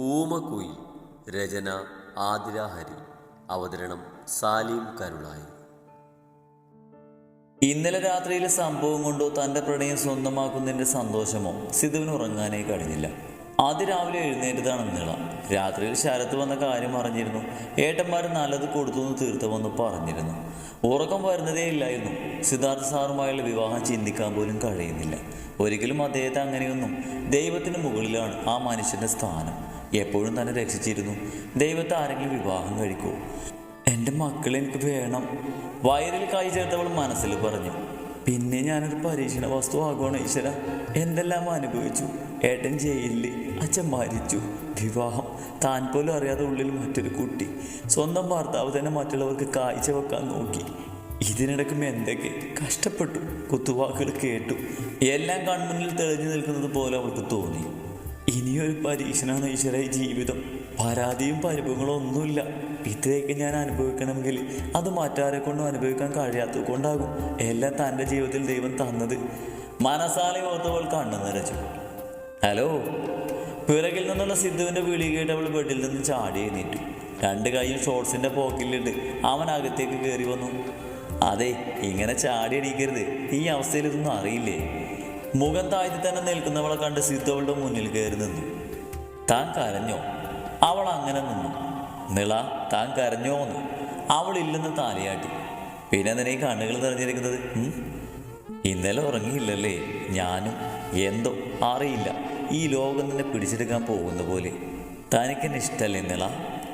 ഊമക്കുയിൽ. രചന ആതിര ഹരി. അവതരണം സാലിം കരുളായി. ഇന്നലെ രാത്രിയിലെ സംഭവം കൊണ്ടോ തന്റെ പ്രണയം സ്വന്തമാക്കുന്നതിന്റെ സന്തോഷമോ സിധുവിന് ഉറങ്ങാനേ കഴിഞ്ഞില്ല. ആദ്യ രാവിലെ എഴുന്നേറ്റതാണ് നീള. രാത്രിയിൽ ശരത്ത് വന്ന കാര്യം അറിഞ്ഞിരുന്നു. ഏട്ടന്മാർ നല്ലത് കൊടുത്തു എന്ന് തീർത്തുമെന്ന് പറഞ്ഞിരുന്നു. ഉറക്കം വരുന്നതേ ഇല്ലായിരുന്നു. സിദ്ധാർത്ഥ സാറുമായുള്ള വിവാഹം ചിന്തിക്കാൻ പോലും കഴിയുന്നില്ല. ഒരിക്കലും അദ്ദേഹത്തെ അങ്ങനെയൊന്നും ദൈവത്തിന് മുകളിലാണ് ആ മനുഷ്യന്റെ സ്ഥാനം. എപ്പോഴും തന്നെ രക്ഷിച്ചിരുന്നു. ദൈവത്തെ ആരെങ്കിലും വിവാഹം കഴിക്കൂ. എന്റെ മക്കൾ എനിക്ക് വേണം. വയറിൽ കൈ ചേർത്തവൾ മനസ്സിൽ പറഞ്ഞു. പിന്നെ ഞാനൊരു പരീക്ഷണ വസ്തു ആകുവാണ് ഈശ്വര. എന്തെല്ലാം അനുഭവിച്ചു? ഏട്ടൻ ജയിലിൽ അച്ഛൻ മരിച്ചു. വിവാഹം താൻ പോലും അറിയാതെ ഉള്ളിൽ മറ്റൊരു കുട്ടി. സ്വന്തം ഭർത്താവ് തന്നെ മറ്റുള്ളവർക്ക് കാഴ്ച വെക്കാൻ നോക്കി. ഇതിനിടയ്ക്കും എന്തൊക്കെ കഷ്ടപ്പെട്ടു. കുത്തുവാക്കുകൾ കേട്ടു. എല്ലാം കൺമുന്നിൽ തെളിഞ്ഞു നിൽക്കുന്നത് പോലെ അവൾക്ക് തോന്നി. ഇനിയൊരു പരീക്ഷണമാണ് ഈശ്വര. ജീവിതം പരാതിയും പരിഭവങ്ങളും ഒന്നുമില്ല. ഇത്രയൊക്കെ ഞാൻ അനുഭവിക്കണമെങ്കിൽ അത് മറ്റാരെ കൊണ്ടും അനുഭവിക്കാൻ കഴിയാത്തത് കൊണ്ടാകും. എല്ലാം തന്റെ ജീവിതത്തിൽ ദൈവം തന്നത്. മനസാലെ ഓർത്തവൾ കണ്ണു നിറച്ചു. ഹലോ? പിറകിൽ നിന്നുള്ള സിദ്ധുവിന്റെ വിളി കേട്ട് അവൾ ബെഡിൽ നിന്ന് ചാടി എണീറ്റു. രണ്ട് കൈയും ഷോർട്സിന്റെ പോക്കിലിട്ട് അവൻ അകത്തേക്ക് കയറി വന്നു. അതെ ഇങ്ങനെ ചാടി അടിക്കരുത് ഈ അവസ്ഥയിൽ ഇതൊന്നും അറിയില്ലേ? മുഖം താഴ്ത്തി തന്നെ നിൽക്കുന്നവളെ കണ്ട് സിദ്ധു മുന്നിൽ കയറി നിന്നു. താൻ കരഞ്ഞോ? അവൾ അങ്ങനെ നിന്നു. നിള താൻ കരഞ്ഞോ എന്ന്? അവൾ ഇല്ലെന്ന് താലയാട്ടി. പിന്നെ നിന്നെ കണ്ണുകൾ നിറഞ്ഞിരിക്കുന്നത് ഇന്നലെ ഉറങ്ങിയില്ലല്ലേ? ഞാനും എന്തോ അറിയില്ല. ഈ ലോകം നിന്നെ പിടിച്ചെടുക്കാൻ പോകുന്ന പോലെ. തനിക്കെന്നെ ഇഷ്ടമല്ലേ നിള?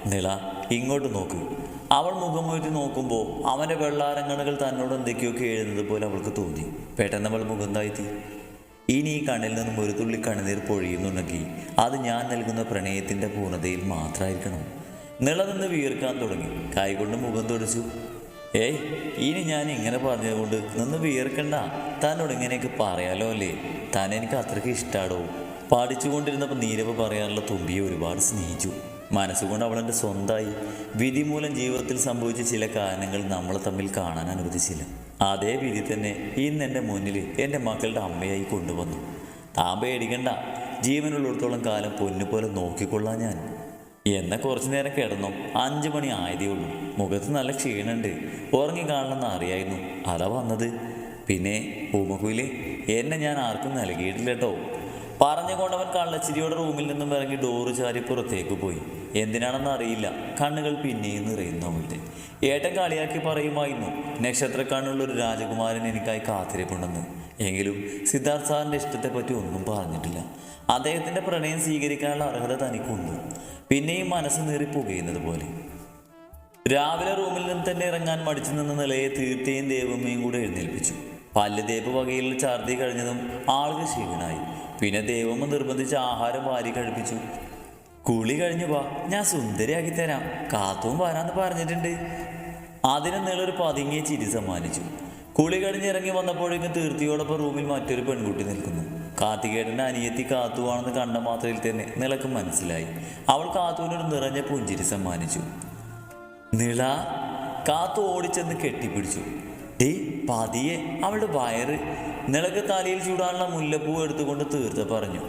നിള ഇങ്ങോട്ട് നോക്ക്. അവൾ മുഖം മുഖമുയർത്തി നോക്കുമ്പോൾ അവന്റെ വെള്ളാരങ്ങണകൾ തന്നോട് എന്തൊക്കെയൊക്കെ എഴുതുന്നത് പോലെ അവൾക്ക് തോന്നി. പെട്ടെന്ന് അവൾ മുഖം താഴ്ത്തി. ഇനി ഈ കണ്ണിൽ നിന്നും ഒരു തുള്ളി കണ്ണുനീർ പൊഴിയുന്നുണ്ടെങ്കിൽ അത് ഞാൻ നൽകുന്ന പ്രണയത്തിന്റെ പൂർണതയിൽ മാത്രമായിരിക്കണം. നിളനിന്ന് വീർക്കാൻ തുടങ്ങി. കൈകൊണ്ട് മുഖം തുടച്ചു. ഏയ് ഇനി ഞാൻ ഇങ്ങനെ പറഞ്ഞതുകൊണ്ട് നിന്ന് വീർക്കണ്ട. തന്നോട് ഇങ്ങനെയൊക്കെ പറയാലോ അല്ലേ? താൻ എനിക്ക് അത്രയ്ക്ക് ഇഷ്ടാടോ? പഠിച്ചുകൊണ്ടിരുന്നപ്പോൾ നീരവ് പറയാനുള്ള തുമ്പിയെ ഒരുപാട് സ്നേഹിച്ചു. മനസ്സുകൊണ്ട് അവൾ എന്റെ സ്വന്തമായി വിധി മൂലം ജീവിതത്തിൽ സംഭവിച്ച ചില കാരണങ്ങൾ നമ്മളെ തമ്മിൽ കാണാൻ അനുവദിച്ചില്ല. അതേ വിധി തന്നെ ഇന്ന് എന്റെ മുന്നിൽ എന്റെ മക്കളുടെ അമ്മയായി കൊണ്ടുവന്നു. താൻ പേടിക്കണ്ട. ജീവനുള്ളിടത്തോളം കാലം പൊന്നുപോലെ നോക്കിക്കൊള്ളാം ഞാൻ. എന്നെ കുറച്ചു നേരം കിടന്നു. അഞ്ചു മണി ആയതേ ഉള്ളൂ. മുഖത്ത് നല്ല ക്ഷീണുണ്ട് ഉറങ്ങി കാണണമെന്ന് അറിയായിരുന്നു. അതാ വന്നത്. പിന്നെ ഉമകുയിലെ എന്നെ ഞാൻ ആർക്കും നൽകിയിട്ടില്ല കേട്ടോ. പറഞ്ഞുകൊണ്ടവൻ കള്ളച്ചിരിയുടെ റൂമിൽ നിന്നും ഇറങ്ങി ഡോറ് ചാരി പുറത്തേക്ക് പോയി. എന്തിനാണെന്ന് അറിയില്ല. കണ്ണുകൾ പിന്നെയും നിറയുന്നു അവളുടെ ഏട്ടൻ കളിയാക്കി പറയുമായിരുന്നു നക്ഷത്രക്കാണുള്ള ഒരു രാജകുമാരൻ എനിക്കായി കാത്തിരിപ്പുണ്ടെന്ന്. എങ്കിലും സിദ്ധാർത്ഥ് സാറിന്റെ ഇഷ്ടത്തെപ്പറ്റി ഒന്നും പറഞ്ഞിട്ടില്ല. അദ്ദേഹത്തിന്റെ പ്രണയം സ്വീകരിക്കാനുള്ള അർഹത തനിക്കുണ്ട്. പിന്നെയും മനസ്സ് നേറി പുകയുന്നത് പോലെ. രാവിലെ റൂമിൽ നിന്ന് തന്നെ ഇറങ്ങാൻ മടിച്ചു നിന്ന നിലയെ തീർത്തയും ദേവമ്മയും കൂടെ എഴുന്നേൽപ്പിച്ചു. പല്ല് തേപ്പ് വകയിൽ ഛർദി കഴിഞ്ഞതും ആളുകൾ ക്ഷീണായി പിന്നെ ദൈവം നിർബന്ധിച്ച് ആഹാരം വാരി കഴിപ്പിച്ചു. കുളി കഴിഞ്ഞു വാ ഞാൻ സുന്ദരിയാക്കി തരാം. കാത്തും വരാന്ന് പറഞ്ഞിട്ടുണ്ട്. അതിനെ നീളൊരു പതുങ്ങിയ ചിരി സമ്മാനിച്ചു. കുളി കഴിഞ്ഞിറങ്ങി വന്നപ്പോഴേക്കും തീർത്തിയോടൊപ്പം റൂമിൽ മറ്റൊരു പെൺകുട്ടി നിൽക്കുന്നു. കാർത്തികേട്ടന്റെ അനിയത്തി കാത്തുവാണെന്ന് കണ്ട മാത്രയിൽ തന്നെ നിളക്ക് മനസ്സിലായി. അവൾ കാത്തുവിനൊരു നിറഞ്ഞ പുഞ്ചിരി സമ്മാനിച്ചു. നിള കാത്തു ഓടിച്ചെന്ന് കെട്ടിപ്പിടിച്ചു. ഡേ പതിയെ അവളുടെ വയറ് നിളക്ക് തലയിൽ ചൂടാനുള്ള മുല്ലപ്പൂ എടുത്തുകൊണ്ട് തീർത്ത് പറഞ്ഞു.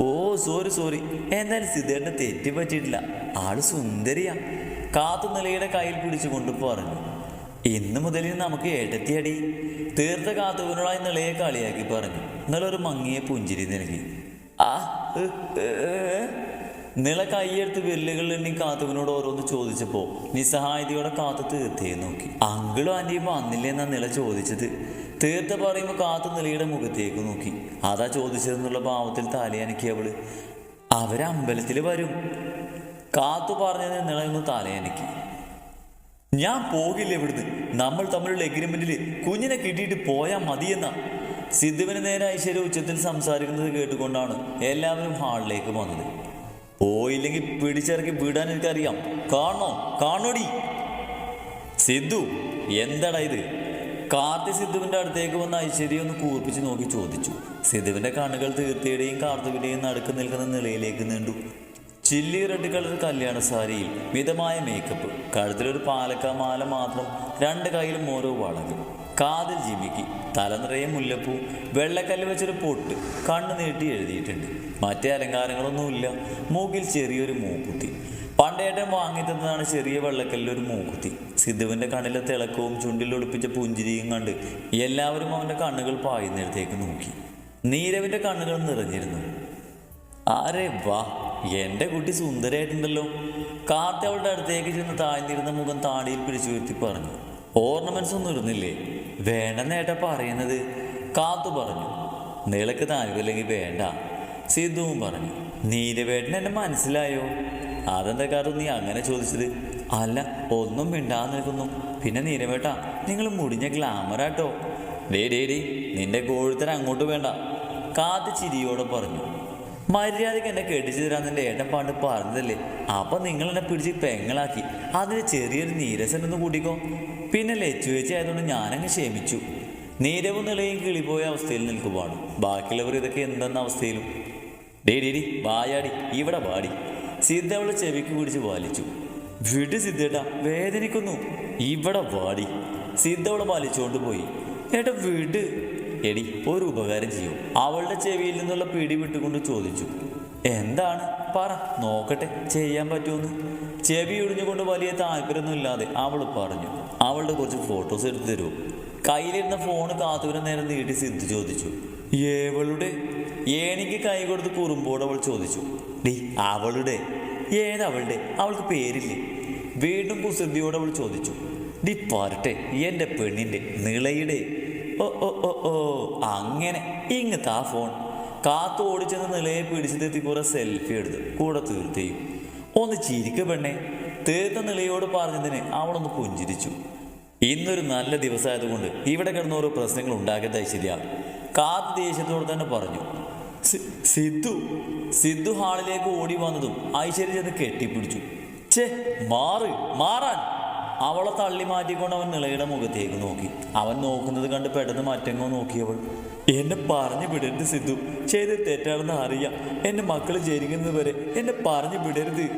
ഓ സോറി സോറി എന്നാലും സിദ്ധേട്ടന് തെറ്റി പറ്റിയിട്ടില്ല. ആൾ സുന്ദരിയാ. കാത്തു നിലയുടെ കയ്യിൽ പിടിച്ചുകൊണ്ട് പറഞ്ഞു. ഇന്ന് മുതൽ നമുക്ക് ഏട്ടത്തിയടി. തീർത്ത കാത്തുവിനോടായി നിളയെ കളിയാക്കി പറഞ്ഞു. നിളൊരു മങ്ങിയ പുഞ്ചിരി നൽകി. ആ. നിള കൈയെടുത്ത് വിരലുകളിൽ എണ്ണി കാത്തുവിനോട് ഓരോന്ന് ചോദിച്ചപ്പോ നിസ്സഹായതയോടെ കാത്തു തീർത്തയെ നോക്കി. അങ്കിളും ആന്റിയും വന്നില്ലെന്നാ നില നിള ചോദിച്ചത്. തീർത്ത പറയുമ്പോൾ കാത്തു നിലയുടെ മുഖത്തേക്ക് നോക്കി. അതാ ചോദിച്ചതെന്നുള്ള ഭാവത്തിൽ തലയനക്കി അവൾ. അവരമ്പലത്തിൽ വരും. കാത്തു പറഞ്ഞത് നിളയൊന്ന് തലയനക്കി ഞാൻ പോകില്ല ഇവിടുന്ന്. നമ്മൾ തമ്മിലുള്ള എഗ്രിമെന്റിൽ കുഞ്ഞിനെ കിട്ടിയിട്ട് പോയാൽ മതിയെന്നാ. സിദ്ധുവിന് നേരെ ഐശ്വര്യ ഉച്ചത്തിൽ സംസാരിക്കുന്നത് കേട്ടുകൊണ്ടാണ് എല്ലാവരും ഹാളിലേക്ക് വന്നത്. പോയില്ലെങ്കിൽ പിടിച്ചിറക്കി വിടാൻ എനിക്കറിയാം. കാണോ കാണോടി സിദ്ധു എന്താടാ ഇത്? കാർത്തി സിദ്ധുവിന്റെ അടുത്തേക്ക് വന്ന ഐശ്വര്യ ഒന്ന് കൂർപ്പിച്ച് നോക്കി ചോദിച്ചു. സിദ്ധുവിന്റെ കണ്ണുകൾ തീർത്തയുടെയും കാർത്തുവിന്റെയും നടുക്ക് നിൽക്കുന്ന നിലയിലേക്ക് നീണ്ടു. ചില്ലി റെഡ് കളർ കല്യാണ സാരിയിൽ മിതമായ മേക്കപ്പ് കഴുത്തിലൊരു പാലക്കാമാല മാത്രം രണ്ട് കൈയിലും ഓരോ വളകൾ. കാതിൽ തല നിറയെ മുല്ലപ്പൂ വെള്ളക്കല്ല് വെച്ചൊരു പൊട്ട് കണ്ണു നീട്ടി എഴുതിയിട്ടുണ്ട്. മറ്റേ അലങ്കാരങ്ങളൊന്നുമില്ല. മൂക്കിൽ ചെറിയൊരു മൂക്കുത്തി. പണ്ടേട്ടൻ വാങ്ങി തന്നതാണ് ചെറിയ വെള്ളക്കല്ലൊരു മൂക്കുത്തി. സിദ്ധുവിന്റെ കണ്ണിലെ തിളക്കവും ചുണ്ടിൽ ഒളിപ്പിച്ച പുഞ്ചിരിയും കണ്ട് എല്ലാവരും അവന്റെ കണ്ണുകൾ പായുന്നിടത്തേക്ക് നോക്കി. നീരവിന്റെ കണ്ണുകൾ നിറഞ്ഞിരുന്നു. ആരെ വാ എന്റെ കുട്ടി സുന്ദരായിട്ടുണ്ടല്ലോ. കാത്തവളുടെ അടുത്തേക്ക് ചെന്ന് താഴ്ന്നിരുന്ന മുഖം താടിയിൽ പിടിച്ചു ഉയർത്തി പറഞ്ഞു. ഓർണമെന്റ്സ് ഒന്നും ഇരുന്നില്ലേ വേണ്ടെന്നേട്ടാ പറയുന്നത്? കാത്തു പറഞ്ഞു. നിളക്ക് താല്പര്യമില്ലെങ്കിൽ വേണ്ട. സിദ്ധുവും പറഞ്ഞു. നീരവേട്ടൻ എന്നെ മനസ്സിലായോ? അതെന്താ കാര്യം നീ അങ്ങനെ ചോദിച്ചത്? അല്ല ഒന്നും മിണ്ടാതെ നിൽക്കുന്നു. പിന്നെ നീരവേട്ട നിങ്ങൾ മുടിഞ്ഞ ഗ്ലാമറാട്ടോ ഡേ ഡേ ഡേ നിന്റെ കോഴിത്തരം അങ്ങോട്ട് വേണ്ട. കാത്ത് ചിരിയോടെ പറഞ്ഞു. മര്യാദയ്ക്ക് എന്നെ കെട്ടിച്ചു തരാൻ നിന്റെ ഏട്ടൻ പാണ്ട് പറഞ്ഞതല്ലേ? അപ്പൊ നിങ്ങൾ എന്നെ പിടിച്ച് പെങ്ങളാക്കി. അതിന് ചെറിയൊരു നീരസൻ ഒന്ന് കൂട്ടിക്കോ. പിന്നെ ലച്ചു വെച്ച് ആയതുകൊണ്ട് ഞാനങ്ങ് ക്ഷമിച്ചു. നീരവും നിലയും കിളിപോയ അവസ്ഥയിൽ നിൽക്കുവാണ് ബാക്കിയുള്ളവർ ഇതൊക്കെ എന്തെന്ന അവസ്ഥയിലും. ഡേ ഡേ ഡി വായാടി ഇവിടെ വാടി. സിദ്ധ അവളെ ചെവിക്ക് പിടിച്ച് വലിച്ചു. വിട് സിദ്ധേട്ടാ വേദനിക്കുന്നു. ഇവിടെ വാടി. സിദ്ധ അവളെ വലിച്ചുകൊണ്ട് പോയി. ഏട്ടാ വിട്. എടി ഒരു ഉപകാരം ചെയ്യൂ. അവളുടെ ചെവിയിൽ നിന്നുള്ള പിടി വിട്ടുകൊണ്ട് ചോദിച്ചു. എന്താണ്? പറ നോക്കട്ടെ ചെയ്യാൻ പറ്റുമെന്ന്. ചെവി ഒടിഞ്ഞുകൊണ്ട് വലിയ താല്പര്യമൊന്നുമില്ലാതെ അവൾ പറഞ്ഞു. അവളുടെ കുറച്ച് ഫോട്ടോസ് എടുത്തു തരൂ കയ്യിലിരുന്ന ഫോൺ കാത്തുവിനെ നേരെ നീട്ടി സിദ്ധു ചോദിച്ചു. ഏവളുടെ? ഏണിക്ക് കൈ കൊടുത്ത് കുറുമ്പോട് അവൾ ചോദിച്ചു. ഡീ അവളുടെ? ഏതവളുടെ അവൾക്ക് പേരില്ലേ? വീണ്ടും കുസൃതിയോട് അവൾ ചോദിച്ചു. ഡി പറട്ടെ എന്റെ പെണ്ണിന്റെ നിളയുടെ. ഓ ഓ ഓ ഓ അങ്ങനെ. ഇങ്ങനത്തെ ആ ഫോൺ. കാത്തു ഓടിച്ചെന്ന് നിലയെ പിടിച്ചെത്തി കുറെ സെൽഫി എടുത്ത് കൂടെ തീർത്തെയും ഒന്ന് ചിരിക്ക പെണ്ണെ. തീർത്ത നിലയോട് പറഞ്ഞതിന് അവളൊന്ന് പുഞ്ചിരിച്ചു. ഇന്നൊരു നല്ല ദിവസമായതുകൊണ്ട് ഇവിടെ കിടന്ന ഓരോ പ്രശ്നങ്ങൾ ഉണ്ടാകട്ടെ ഐശ്വര്യ കാത്ത് ദേഷ്യത്തോട് തന്നെ പറഞ്ഞു. സിദ്ധു സിദ്ധു ഹാളിലേക്ക് ഓടി വന്നതും ഐശ്വര്യ ചെന്ന് കെട്ടിപ്പിടിച്ചു. ചേ മാറ് മാറാൻ. അവളെ തള്ളി മാറ്റിക്കൊണ്ട് അവൻ നിളയുടെ മുഖത്തേക്ക് നോക്കി. അവൻ നോക്കുന്നത് കണ്ട് പെട്ടെന്ന് മറ്റെങ്ങോ നോക്കിയവൾ എന്നെ പറഞ്ഞു വിടരുത് സിദ്ധു. ചെയ്ത് തെറ്റാണെന്ന് അറിയാം. എന്റെ മക്കൾ ജനിക്കുന്നത് വരെ എന്നെ പറഞ്ഞു വിടരുത്.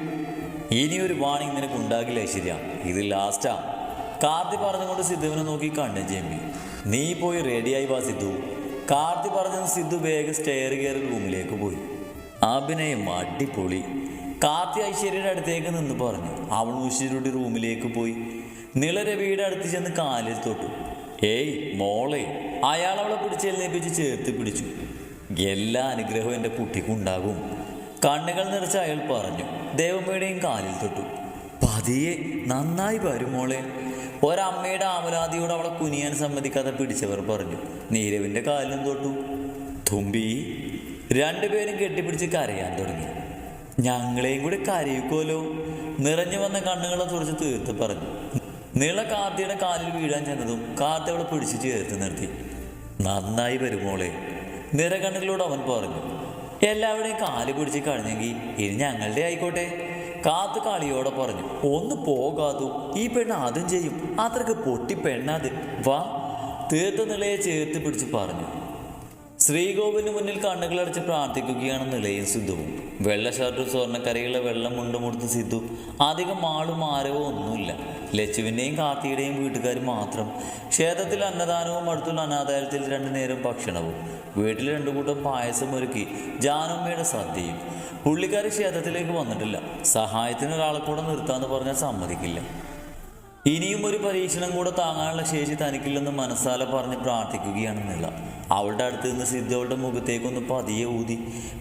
ഇനിയൊരു വാണിംഗ് നിനക്ക് ഉണ്ടാകില്ല ഐശ്വര്യ. ഇത് ലാസ്റ്റാ കാർത്തി പറഞ്ഞുകൊണ്ട് സിദ്ധുവിനെ നോക്കി കണ്ണു ജമ്മി നീ പോയി റെഡിയായി വാ സിദ്ധു. കാർത്തി പറഞ്ഞത് സിദ്ധു വേഗം സ്റ്റെയർ കയറി റൂമിലേക്ക് പോയി. അഭിനയം അടിപൊളി. കാർത്തി ഐശ്വര്യയുടെ അടുത്തേക്ക് നിന്ന് പറഞ്ഞു അവൾ ഉശിരുടെ റൂമിലേക്ക് പോയി. നിളരവിയുടെ അടുത്ത് ചെന്ന് കാലിൽ തൊട്ടു. ഏയ് മോളെ അയാൾ അവളെ പിടിച്ചെഴുന്നേപ്പിച്ച് ചേർത്ത് പിടിച്ചു. എല്ലാ അനുഗ്രഹവും എന്റെ കുട്ടിക്കുണ്ടാകും കണ്ണുകൾ നിറച്ച് അയാൾ പറഞ്ഞു ദേവമ്മയുടെയും കാലിൽ തൊട്ടു. പതിയെ നന്നായി വരും മോളെ. ഒരമ്മയുടെ ആമലാതിയോട് അവളെ കുനിയാൻ സമ്മതിക്കാതെ പിടിച്ചവർ പറഞ്ഞു നീരവിന്റെ കാലിലും തൊട്ടു. തുമ്പി. രണ്ടുപേരും കെട്ടിപ്പിടിച്ച് കരയാൻ തുടങ്ങി. ഞങ്ങളെയും കൂടി കരയിക്കുമല്ലോ നിറഞ്ഞു വന്ന കണ്ണുകളെ തുറച്ച് തീർത്ത് പറഞ്ഞു. നീള കാർത്തിയുടെ കാലിൽ വീഴാൻ ചെന്നതും കാർത്തി അവളെ പിടിച്ച് ചേർത്ത് നിർത്തി. നന്നായി വരുമോളെ നിറകണ്ണിലൂടെ അവൻ പറഞ്ഞു. എല്ലാവരുടെയും കാൽ പിടിച്ച് കഴിഞ്ഞെങ്കിൽ ഇനി ഞങ്ങളുടെ ആയിക്കോട്ടെ. കാത്ത് കളിയോടെ പറഞ്ഞു. ഒന്ന് പോകാതു ഈ പെണ്ണ് അതും ചെയ്യും. അത്രയ്ക്ക് പൊട്ടി പെണ്ണാതെ വാ. തീർത്ത നിലയെ ചേർത്ത് പിടിച്ച് പറഞ്ഞു. ശ്രീകോവിലിന് മുന്നിൽ കണ്ണുകളടച്ച് പ്രാർത്ഥിക്കുകയാണ് നിലയും സിദ്ധുവും വെള്ള ഷർട്ടും സ്വർണക്കരയുള്ള വെള്ളം മുണ്ടുമുടുത്ത സിദ്ധു. അധികം ആളും ആരവോ ഒന്നുമില്ല. ലച്ചുവിന്റെയും കാർത്തിയുടെയും വീട്ടുകാർ മാത്രം. ക്ഷേത്രത്തിൽ അന്നദാനവും അടുത്തുള്ള അനാഥാലയത്തിൽ രണ്ടു നേരം ഭക്ഷണവും. വീട്ടിൽ രണ്ടു കൂട്ടം പായസം ഒരുക്കി ജാനമ്മയുടെ സദ്യയും. പുള്ളിക്കാരി ക്ഷേത്രത്തിലേക്ക് വന്നിട്ടില്ല. സഹായത്തിന് ഒരാളെ കൂടെ നിർത്താമെന്ന് പറഞ്ഞാൽ സമ്മതിക്കില്ല. ഇനിയും ഒരു പരീക്ഷണം കൂടെ താങ്ങാനുള്ള ശേഷി തനിക്കില്ലെന്ന് മനസ്സാല പറഞ്ഞ് പ്രാർത്ഥിക്കുകയാണ് അവളുടെ അടുത്ത് നിന്ന് സിദ്ധു അവളുടെ മുഖത്തേക്കൊന്ന് പതിയെ ഊതി.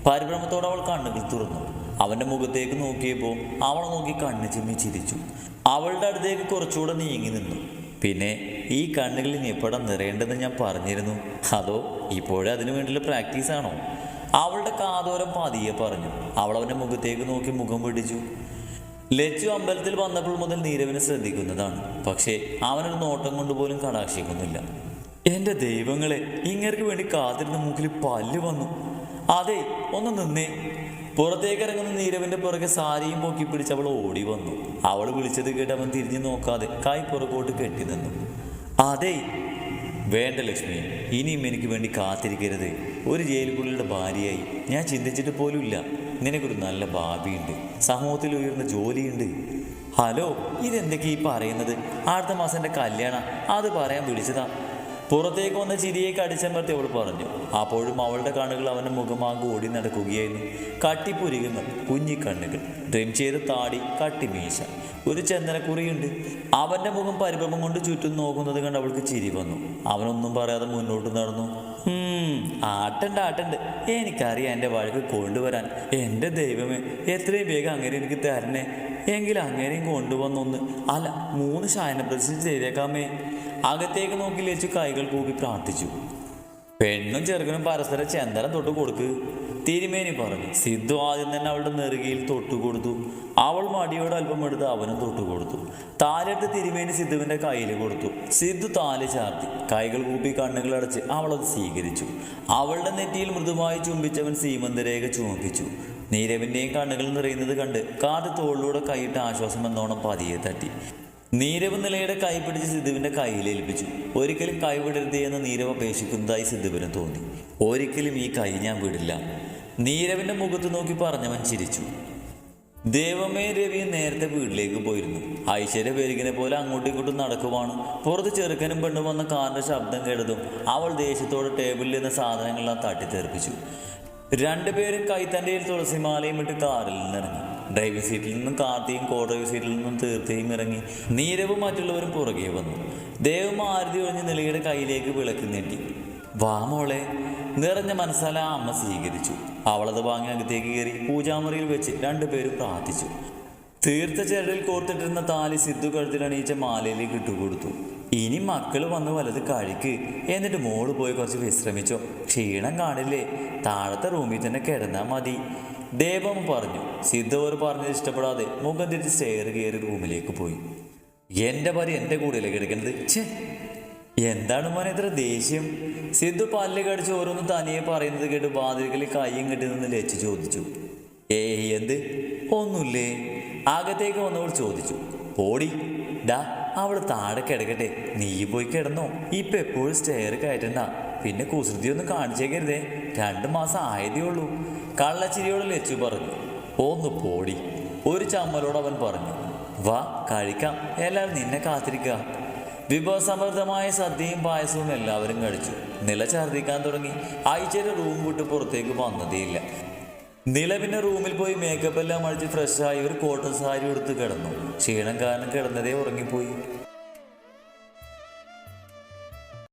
പരിഭ്രമത്തോടെ അവൾ കണ്ണുകൾ തുറന്നു. അവന്റെ മുഖത്തേക്ക് നോക്കിയപ്പോൾ അവൾ നോക്കി കണ്ണു ചിമ്മി ചിരിച്ചു. അവളുടെ അടുത്തേക്ക് കുറച്ചുകൂടെ നീങ്ങി നിന്നു. പിന്നെ ഈ കണ്ണുകൾ ഇനി എപ്പോഴാ നിറയേണ്ടതെന്ന് ഞാൻ പറഞ്ഞിരുന്നു. അതോ ഇപ്പോഴും അതിനു വേണ്ടിയുള്ള പ്രാക്ടീസാണോ? അവളുടെ കാതോരം പതിയെ പറഞ്ഞു. അവൾ അവന്റെ മുഖത്തേക്ക് നോക്കി മുഖം പിടിച്ചു. ലച്ചു അമ്പലത്തിൽ വന്നപ്പോൾ മുതൽ നീരവിനെ ശ്രദ്ധിക്കുന്നതാണ്. പക്ഷേ അവനൊരു നോട്ടം കൊണ്ടുപോലും കടാക്ഷിക്കുന്നില്ല. എന്റെ ദൈവങ്ങളെ ഇങ്ങർക്ക് വേണ്ടി കാത്തിരുന്ന മൂക്കിൽ പല്ല് വന്നു. അതെ ഒന്ന് നിന്നേ. പുറത്തേക്ക് ഇറങ്ങുന്ന നീരവിന്റെ പുറകെ സാരിയും പൊക്കി പിടിച്ച് അവൾ ഓടി വന്നു. അവൾ വിളിച്ചത് കേട്ട് അവൻ തിരിഞ്ഞു നോക്കാതെ കൈ പുറകോട്ട് കെട്ടി നിന്നു. അതെ വേണ്ട ലക്ഷ്മി. ഇനിയും എനിക്ക് വേണ്ടി കാത്തിരിക്കരുത്. ഒരു ജയിൽപുള്ളിയുടെ ഭാര്യയായി. ഞാൻ ചിന്തിച്ചിട്ട് പോലുമില്ല. നിനക്കൊരു നല്ല ഭാവിയുണ്ട്. സമൂഹത്തിൽ ഉയർന്ന ജോലിയുണ്ട്. ഹലോ ഇതെന്തൊക്കെ ഈ പറയുന്നത്? അടുത്ത മാസം എന്റെ കല്യാണം. അത് പറയാൻ വിളിച്ചതാ. പുറത്തേക്ക് വന്ന ചിരിയെ കടിച്ചമർത്തി അവൾ പറഞ്ഞു അപ്പോഴും അവളുടെ കണ്ണുകൾ അവന്റെ മുഖമാകെ ഓടി നടക്കുകയായിരുന്നു. കട്ടിപ്പുരുകുന്ന കുഞ്ഞിക്കണ്ണുകൾ. ട്രിം ചെയ്ത താടി കട്ടിമീശ. ഒരു ചന്ദനക്കുറിയുണ്ട്. അവന്റെ മുഖം പരിഭ്രമം കൊണ്ട് ചുറ്റും നോക്കുന്നത് കണ്ട് അവൾക്ക് ചിരി വന്നു. അവനൊന്നും പറയാതെ മുന്നോട്ട് നടന്നു. "ഹും, ആട്ടണ്ട് ആട്ടണ്ട്. എനിക്കറിയാം എന്റെ വഴക്ക് കൊണ്ടുവരാൻ. എന്റെ ദൈവമേ എത്രയും വേഗം അങ്ങനെ എനിക്ക് തരണേ. എങ്കിൽ അങ്ങനെയും കൊണ്ടുവന്നൊന്ന്. അല്ല മൂന്ന് ശയന പ്രതിസന്ധി ചെയ്തേക്കാമേ. അകത്തേക്ക് നോക്കി ലച്ചു കൈകൾ കൂപ്പി പ്രാർത്ഥിച്ചു. പെണ്ണും ചെറുക്കനും പരസ്പരം ചന്ദനം തൊട്ട് കൊടുക്ക്. തിരുമേനി പറഞ്ഞു സിദ്ധു ആദ്യം തന്നെ അവളുടെ നെറുകയിൽ തൊട്ടു കൊടുത്തു. അവൾ മടിയോട് അല്പം എടുത്ത് അവനും തൊട്ടു കൊടുത്തു. താലിട്ട് തിരുമേനി സിദ്ധുവിന്റെ കയ്യിൽ കൊടുത്തു. സിദ്ധു താലി ചാർത്തി കൈകൾ കൂപ്പി കണ്ണുകൾ അടച്ച് അവളത് സ്വീകരിച്ചു. അവളുടെ നെറ്റിയിൽ മൃദുവായി ചുംബിച്ചവൻ സീമന്തരേഖ ചുമപ്പിച്ചു. നീരവിന്റെയും കണ്ണുകൾ നിറയുന്നത് കണ്ട് കാത് തോളിലൂടെ കൈയിട്ട് ആശ്വാസം എന്നോണം പതിയെ തട്ടി. നീരവ് നിലയുടെ കൈ പിടിച്ച് സിദ്ധുവിന്റെ കയ്യിൽ ഏൽപ്പിച്ചു. ഒരിക്കലും കൈ വിടരുത് എന്ന് നീരവ് അപേക്ഷിക്കുന്നതായി സിദ്ധുവിന് തോന്നി. ഒരിക്കലും ഈ കൈ ഞാൻ വിടില്ല. നീരവിന്റെ മുഖത്ത് നോക്കി പറഞ്ഞവൻ ചിരിച്ചു. ദേവമേ രവി നേരത്തെ വീട്ടിലേക്ക് പോയിരുന്നു. ഐശ്വര്യ പെരുകിനെ പോലെ അങ്ങോട്ടും ഇങ്ങോട്ടും നടക്കുവാണ്. പുറത്ത് ചെറുക്കനും പെണ്ണും വന്ന കാറിന്റെ ശബ്ദം കേട്ടതും അവൾ ദേഷ്യത്തോടെ ടേബിളിൽ നിന്ന് സാധനങ്ങളെല്ലാം തട്ടിത്തെറിപ്പിച്ചു. രണ്ടുപേരും കൈത്തണ്ടയിൽ തുളസിമാലയും ഇട്ട് കാറിൽ നിന്നിറങ്ങി ഡ്രൈവിംഗ് സീറ്റിൽ നിന്നും കാർത്തിയും കോ ഡ്രൈവ് സീറ്റിൽ നിന്നും തീർത്തയും ഇറങ്ങി. നീരവും മറ്റുള്ളവരും പുറകെ വന്നു. ദേവം ആരതി ഒഴിഞ്ഞ് നിലയുടെ കയ്യിലേക്ക് വിളക്ക് നീട്ടി. വാ മോളെ നിറഞ്ഞ മനസ്സാല അമ്മ സ്വീകരിച്ചു. അവളത് വാങ്ങി അകത്തേക്ക് കയറി പൂജാമുറിയിൽ വെച്ച് രണ്ടുപേരും പ്രാർത്ഥിച്ചു. തീർത്ത ചരടിൽ കോർത്തിട്ടിരുന്ന താലി സിദ്ധു കഴുത്തിൽ അണിയിച്ച മാലയിലേക്ക് ഇട്ടുകൊടുത്തു ഇനി മക്കൾ വന്ന് വലത് കഴിക്ക് എന്നിട്ട് മോൾ പോയി കുറച്ച് വിശ്രമിച്ചോ. ക്ഷീണം കാണില്ലേ താഴത്തെ റൂമിൽ തന്നെ കിടന്നാൽ മതി. ദേവം പറഞ്ഞു സിദ്ധു അവർ പറഞ്ഞത് ഇഷ്ടപ്പെടാതെ മുഖം തിരിച്ച് സ്റ്റെയർ കയറി റൂമിലേക്ക് പോയി. എന്റെ ഭാര്യ എന്റെ കൂടെയല്ലേ കിടക്കുന്നത് ഛേ എന്താണ് മോനെ ഇത്ര ദേഷ്യം? സിദ്ധു പല്ല് കടിച്ച് ഓരോന്ന് തനിയെ പറയുന്നത് കേട്ട് വാതിൽക്കലിൽ കയ്യും കെട്ടി നിന്ന് ലച്ച് ചോദിച്ചു. ഏയ് എന്ത്? ഒന്നുമില്ലേ? അകത്തേക്ക് വന്നവൾ ചോദിച്ചു. ഓടി ഡാ അവൾ താഴെ കിടക്കട്ടെ. നീ പോയി കിടന്നോ. ഇപ്പൊ എപ്പോഴും സ്റ്റെയർ കയറ്റണ്ട. പിന്നെ കുസൃതി ഒന്നും കാണിച്ചേക്കരുതേ. രണ്ട് മാസം ആയതേ ഉള്ളൂ. കള്ളച്ചിരിയോട് ലച്ചു പറഞ്ഞു ഒന്ന് പോടി. ഒരു ചമ്മലോട് അവൻ പറഞ്ഞു വാ കഴിക്കാം. എല്ലാവരും നിന്നെ കാത്തിരിക്കുക. വിഭവസമൃദ്ധമായ സദ്യയും പായസവും എല്ലാവരും കഴിച്ചു. നില ഛർദ്ദിക്കാൻ തുടങ്ങി. ആഴ്ചയുടെ റൂം വിട്ട് പുറത്തേക്ക് വന്നതേയില്ല. നില പിന്നെ റൂമിൽ പോയി മേക്കപ്പ് എല്ലാം അഴിച്ച് ഫ്രഷായി ഒരു കോട്ടൺ സാരി എടുത്ത് കിടന്നു. ക്ഷീണം കാരണം കിടന്നതേ ഉറങ്ങിപ്പോയി.